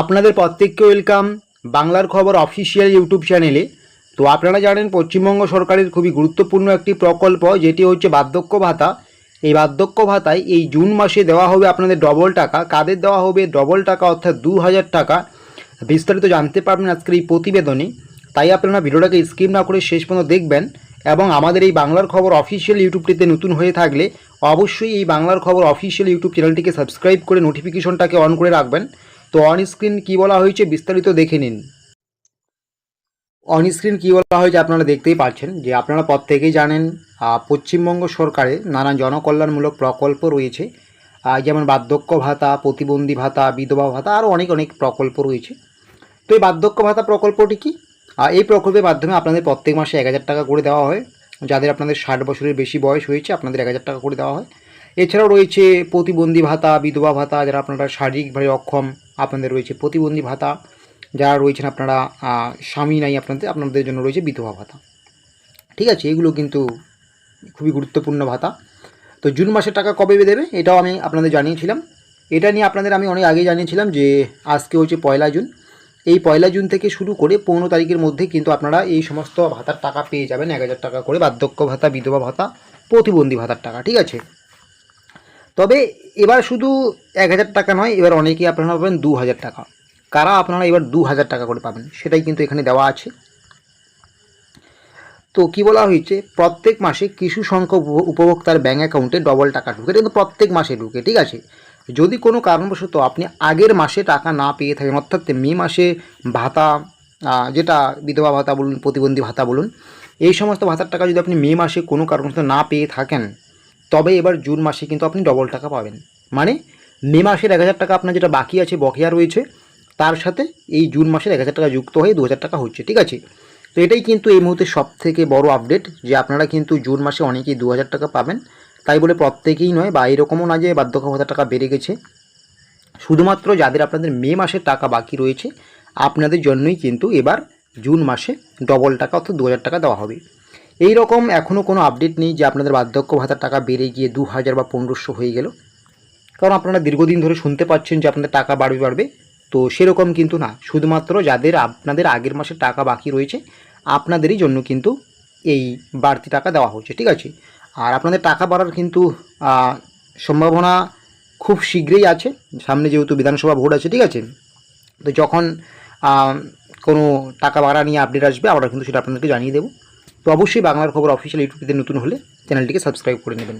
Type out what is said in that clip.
আপনাদের প্রত্যেককে ওয়েলকাম বাংলার খবর অফিসিয়াল ইউটিউব চ্যানেলে তো আপনারা জানেন, পশ্চিমবঙ্গ সরকারের খুবই গুরুত্বপূর্ণ একটি প্রকল্প, যেটি হচ্ছে বার্ধক্য ভাতা। এই বার্ধক্য ভাতায় এই জুন মাসে দেওয়া হবে আপনাদের ডবল টাকা। কাদের দেওয়া হবে? ডবল টাকা অর্থাৎ দু হাজার টাকা। বিস্তারিত জানতে পারবেন আজকের এই প্রতিবেদনে। তাই আপনারা ভিডিওটাকে স্কিপ না করে শেষ পর্যন্ত দেখবেন। এবং আমাদের এই বাংলার খবর অফিসিয়াল ইউটিউবটিতে নতুন হয়ে থাকলে অবশ্যই এই বাংলার খবর অফিসিয়াল ইউটিউব চ্যানেলটিকে সাবস্ক্রাইব করে নোটিফিকেশনটাকে অন করে রাখবেন। তো অন স্ক্রিন কী বলা হয়েছে বিস্তারিত দেখে নিন। অন স্ক্রিন কী বলা হয়েছে আপনারা দেখতেই পাচ্ছেন যে আপনারা প্রত্যেকেই জানেন পশ্চিমবঙ্গ সরকারের নানা জনকল্যাণমূলক প্রকল্প রয়েছে। যেমন বার্ধক্য ভাতা, প্রতিবন্ধী ভাতা, বিধবা ভাতা আরও অনেক অনেক প্রকল্প রয়েছে। তো এই বার্ধক্য ভাতা প্রকল্পটি কি? এই প্রকল্পের মাধ্যমে আপনাদের প্রত্যেক মাসে এক হাজার টাকা করে দেওয়া হয়। যাদের আপনাদের ষাট বছরের বেশি বয়স হয়েছে, আপনাদের এক হাজার টাকা করে দেওয়া হয়। এছাড়াও রয়েছে প্রতিবন্ধী ভাতা, বিধবা ভাতা, যারা আপনারা শারীরিকভাবে অক্ষম আপনাদের রয়েছে প্রতিবন্ধী ভাতা, যারা রয়েছেন আপনারা স্বামী নাই আপনাদের আপনাদের জন্য রয়েছে বিধবা ভাতা। ঠিক আছে, এগুলো কিন্তু খুবই গুরুত্বপূর্ণ ভাতা। তো জুন মাসের টাকা কবে দেবে, এটাও আমি আপনাদের জানিয়েছিলাম। এটা নিয়ে আপনাদের আমি অনেক আগে জানিয়েছিলাম যে, আজকে হচ্ছে পয়লা জুন। এই পয়লা জুন থেকে শুরু করে পনেরো তারিখের মধ্যে কিন্তু আপনারা এই সমস্ত ভাতার টাকা পেয়ে যাবেন, এক হাজার টাকা করে বার্ধক্য ভাতা, বিধবা ভাতা, প্রতিবন্ধী ভাতার টাকা। ঠিক আছে? তবে এবার শুধু এক হাজার টাকা নয়, এবার অনেকেই আপনারা পাবেন দু হাজার টাকা। কারা আপনারা এবার দু হাজার টাকা করে পাবেন, সেটাই কিন্তু এখানে দেওয়া আছে। তো কি বলা হয়েছে? প্রত্যেক মাসে কিছু সংখ্যক উপ- উপভোক্তার ব্যাঙ্ক অ্যাকাউন্টে ডবল টাকা ঢুকে কিন্তু প্রত্যেক মাসে ঢুকে, ঠিক আছে? যদি কোনো কারণবশত আপনি আগের মাসে টাকা না পেয়ে থাকেন, অর্থাৎ মে মাসে ভাতা যেটা বিধবা ভাতা বলুন, প্রতিবন্ধী ভাতা বলুন, এই সমস্ত ভাতার টাকা যদি আপনি মে মাসে কোনো কারণবশত না পেয়ে থাকেন তবে এবার জুন মাসে কিন্তু আপনি ডবল টাকা পাবেন। মানে মে মাসের এক হাজার টাকা আপনার যেটা বাকি আছে, বকেয়া রয়েছে, তার সাথে এই জুন মাসের এক হাজার টাকা যুক্ত হয়ে দু হাজার টাকা হচ্ছে, ঠিক আছে? তো এটাই কিন্তু এই মুহূর্তে সব থেকে বড় আপডেট যে আপনারা কিন্তু জুন মাসে অনেকেই দু হাজার টাকা পাবেন। তাই বলে প্রত্যেকেই নয়, বা এরকমও না যে বার্ধক্য টাকা বেড়ে গেছে। শুধুমাত্র যাদের আপনাদের মে মাসের টাকা বাকি রয়েছে, আপনাদের জন্যই কিন্তু এবার জুন মাসে ডবল টাকা অর্থাৎ দু হাজার টাকা দেওয়া হবে। এই রকম এখনও কোনো আপডেট নেই যে আপনাদের বার্ধক্য ভাতার টাকা বেড়ে গিয়ে দু হাজার বা পনেরোশো হয়ে গেল। কারণ আপনারা দীর্ঘদিন ধরে শুনতে পাচ্ছেন যে আপনাদের টাকা বাড়বে বাড়বে। তো সেরকম কিন্তু না। শুধুমাত্র যাদের আপনাদের আগের মাসে টাকা বাকি রয়েছে, আপনাদেরই জন্য কিন্তু এই বাড়তি টাকা দেওয়া হচ্ছে, ঠিক আছে? আর আপনাদের টাকা বাড়ার কিন্তু সম্ভাবনা খুব শীঘ্রই আছে। সামনে যেহেতু বিধানসভা ভোট আছে, ঠিক আছে? তো যখন কোনো টাকা বাড়া নিয়ে আপডেট আসবে, আমরা কিন্তু সেটা আপনাদেরকে জানিয়ে দেবো। তো অবশ্যই বাংলার খবর অফিসিয়াল ইউটিউবে নতুন হলে চ্যানেলটিকে সাবস্ক্রাইব করে নেবেন।